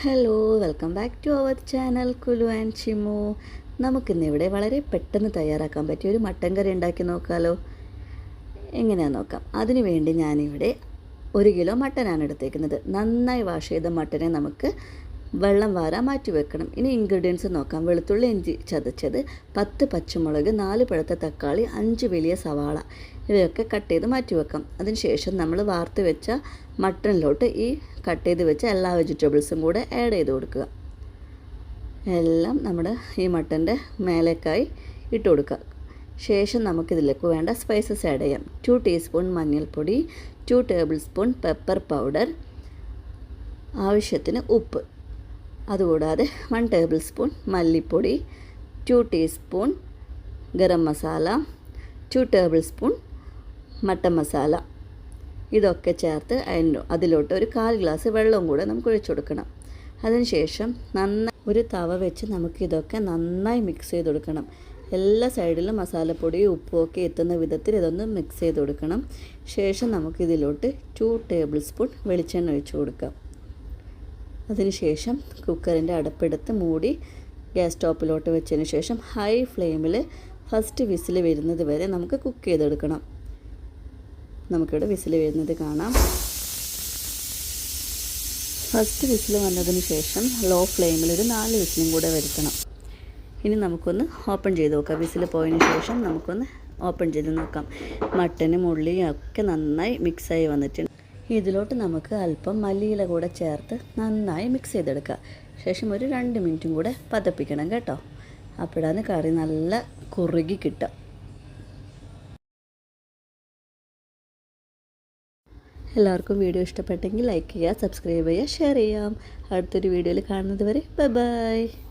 Hello welcome back to our channel Kulu and Chimu നമുക്കിന്നിവിടെ വളരെ പെട്ടെന്ന് തയ്യാറാക്കാൻ പറ്റിയ ഒരു മട്ടൻ കറി ഉണ്ടാക്കി നോക്കാമല്ലോ എങ്ങനെയാണെന്ന് നോക്കാം. അതിനു വേണ്ടി ഞാനിവിടെ ഒരു കിലോ മട്ടനാണ് എടുത്തേക്കുന്നത്. നന്നായി വാഷ് ചെയ്ത മട്ടനെ നമുക്ക് വെള്ളം വാരാൻ മാറ്റി വെക്കണം. ഇനി ഇൻഗ്രീഡിയൻസ് നോക്കാം. വെളുത്തുള്ളി ഇഞ്ചി ചതച്ചത് പത്ത് പച്ചമുളക് നാല് പഴുത്ത തക്കാളി അഞ്ച് വലിയ സവാള. ഇവയൊക്കെ കട്ട് ചെയ്ത് മാറ്റി വെക്കാം. അതിനുശേഷം നമ്മൾ വാർത്ത് വെച്ച മട്ടണിലോട്ട് ഈ കട്ട് ചെയ്ത് വെച്ച എല്ലാ വെജിറ്റബിൾസും കൂടെ ആഡ് ചെയ്ത് കൊടുക്കുക. എല്ലാം നമ്മുടെ ഈ മട്ടന്റെ മേലേക്കായി ഇട്ട് കൊടുക്കുക. ശേഷം നമുക്കിതിലേക്ക് വേണ്ട സ്പൈസസ് ആഡ് ചെയ്യാം. ടു ടീസ്പൂൺ മഞ്ഞൾപ്പൊടി two tablespoon pepper powder ആവശ്യത്തിന് ഉപ്പ്. അതുകൂടാതെ വൺ ടേബിൾ സ്പൂൺ മല്ലിപ്പൊടി two teaspoon garam masala two tablespoon mutton masala. ഇതൊക്കെ ചേർത്ത് അതിന്റെ അതിലോട്ട് ഒരു കാൽ ഗ്ലാസ് വെള്ളവും കൂടെ നമുക്ക് ഒഴിച്ചു കൊടുക്കണം. അതിനുശേഷം നന്നായി ഒരു തവ വെച്ച് നമുക്കിതൊക്കെ നന്നായി മിക്സ് ചെയ്ത് കൊടുക്കണം. എല്ലാ സൈഡിലും മസാലപ്പൊടി ഉപ്പും ഒക്കെ എത്തുന്ന വിധത്തിൽ ഇതൊന്ന് മിക്സ് ചെയ്ത് കൊടുക്കണം. ശേഷം നമുക്കിതിലോട്ട് ടു ടേബിൾ സ്പൂൺ വെളിച്ചെണ്ണ ഒഴിച്ചു കൊടുക്കാം. അതിനുശേഷം കുക്കറിന്റെ അടപ്പെടുത്ത് മൂടി ഗ്യാസ് സ്റ്റോപ്പിലോട്ട് വെച്ചതിന് ശേഷം ഹൈ ഫ്ലെയിമിൽ ഫസ്റ്റ് വിസിൽ വരുന്നത് വരെ നമുക്ക് കുക്ക് ചെയ്തെടുക്കണം. നമുക്കിവിടെ വിസിൽ വരുന്നത് കാണാം. ഫസ്റ്റ് വിസിൽ വന്നതിന് ശേഷം ലോ ഫ്ലെയിമിൽ ഒരു നാല് വിസിലും കൂടെ വരുത്തണം. ഇനി നമുക്കൊന്ന് ഓപ്പൺ ചെയ്ത് നോക്കാം. വിസിൽ പോയതിന് ശേഷം നമുക്കൊന്ന് ഓപ്പൺ ചെയ്ത് നോക്കാം. മട്ടനും ഉള്ളിയും ഒക്കെ നന്നായി മിക്സായി വന്നിട്ടുണ്ട്. ഇതിലോട്ട് നമുക്ക് അല്പം മല്ലിയില കൂടെ ചേർത്ത് നന്നായി മിക്സ് ചെയ്തെടുക്കുക ശേഷം ഒരു രണ്ട് മിനിറ്റും കൂടെ പതപ്പിക്കണം കേട്ടോ. അപ്പോഴാണ് കറി നല്ല കുറുകി കിട്ടുക. എല്ലാവർക്കും വീഡിയോ ഇഷ്ടപ്പെട്ടെങ്കിൽ ലൈക്ക് ചെയ്യുക സബ്സ്ക്രൈബ് ചെയ്യുക ഷെയർ ചെയ്യാം അടുത്തൊരു വീഡിയോയിൽ കാണുന്നത് വരെ ബൈ ബൈ